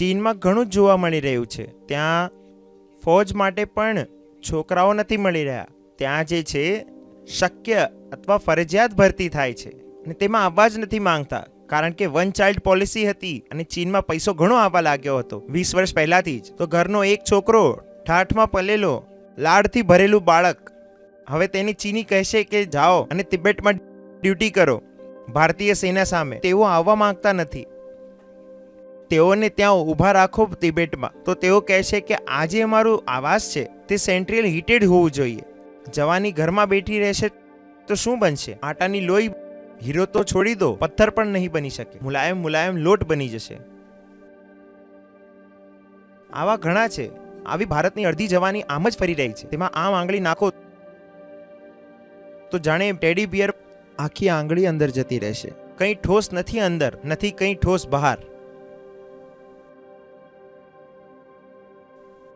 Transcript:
ચીનમાં ઘણું જ જોવા મળી રહ્યું છે. ત્યાં ફોજ માટે પણ છોકરાઓ નથી મળી રહ્યા. ત્યાં જે છે, શક્ય અથવા ફરજિયાત ભરતી થાય છે અને તેમાં આવવા જ નથી માંગતા. કારણ કે વન ચાઇલ્ડ પોલિસી હતી અને ચીનમાં પૈસો ઘણો આવવા લાગ્યો હતો. વીસ વર્ષ પહેલાથી જ. તો ઘરનો એક છોકરો ઠાઠમાં પલેલો, લાડથી ભરેલું બાળક. હવે તેની ચીની કહેશે કે, જાઓ અને તિબેટમાં ડ્યુટી કરો ભારતીય સેના સામે તેઓ આવવા માંગતા નથી તેઓને ત્યાં ઊભા રાખો તિબેટમાં. તો તેઓ કહેશે કે આજે મારું આવાસ છે, તે સેન્ટ્રલ હીટેડ હોવું જોઈએ. જવાની ઘરમાં બેઠી રહેશે તો શું બનશે? આટાની લોહી, હીરો તો છોડી દો, પથ્થર પણ નહીં બની શકે. મુલાયમ મુલાયમ લોટ બની જશે. આવા ઘણા છે. આવી ભારતની અડધી જવાની આમ જ ફરી રહી છે. તેમાં આમ આંગળી નાખો તો જાણે ટેડી બિયર આખી આંગળી અંદર જતી રહેશે. કંઈ ઠોસ નથી અંદર, નથી કંઈ ઠોસ બહાર.